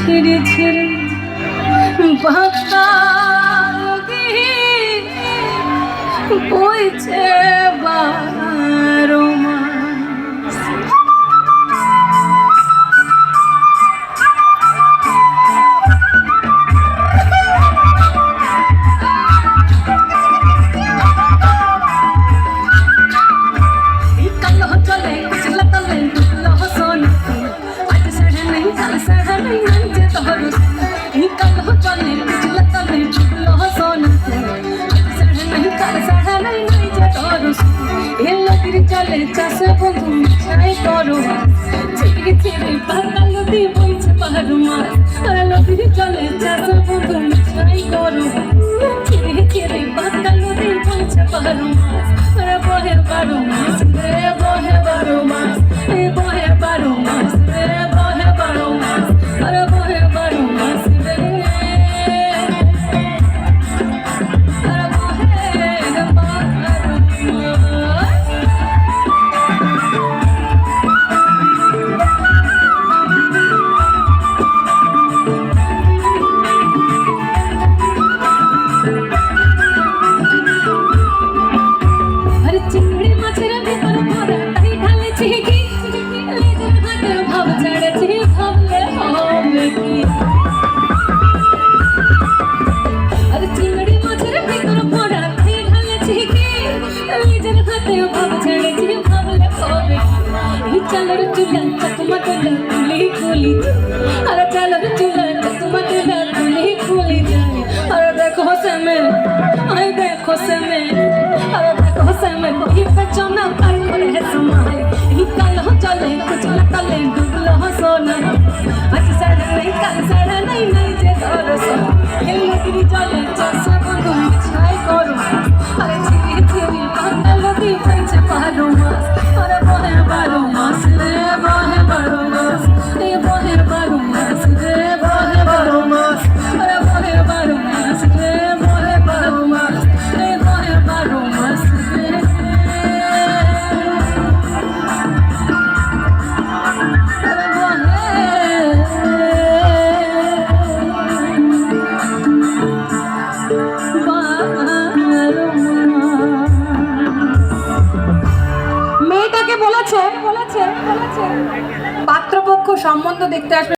ঝিরি ঝিরি বইছে বা চলে চাষে বন্ধু ছাই করো ছেড়ে ছেড়ে পাতা নদী বইছে পাহাড় মাছ নদীর চলে চাষে বন্ধু ছাই করো ছেড়ে ছেড়ে পাতা নদী বইছে পাহাড় মাছ লেজের হাতে ভাব ছেড়েছি ভাবলে হবে কি এই চালের চুলা চকমা তোলা কুলি কুলি আরে চালের চুলা চকমা তোলা কুলি কুলি যায় আরে দেখো সেমে আই দেখো সেমে আরে দেখো সেমে বহি পেছনা পার করে হে সময় এই কাল হো চলে কুচলা তলে ডুবলো হো সোনা আজ সাড়ে নেই কাল সাড়ে নেই নেই যে ধরস এই নদীর জলে চাষা মেয়েটাকে বলেছে বলেছে বলেছে। পাত্রপক্ষ সম্বন্ধ দেখতে আসবে।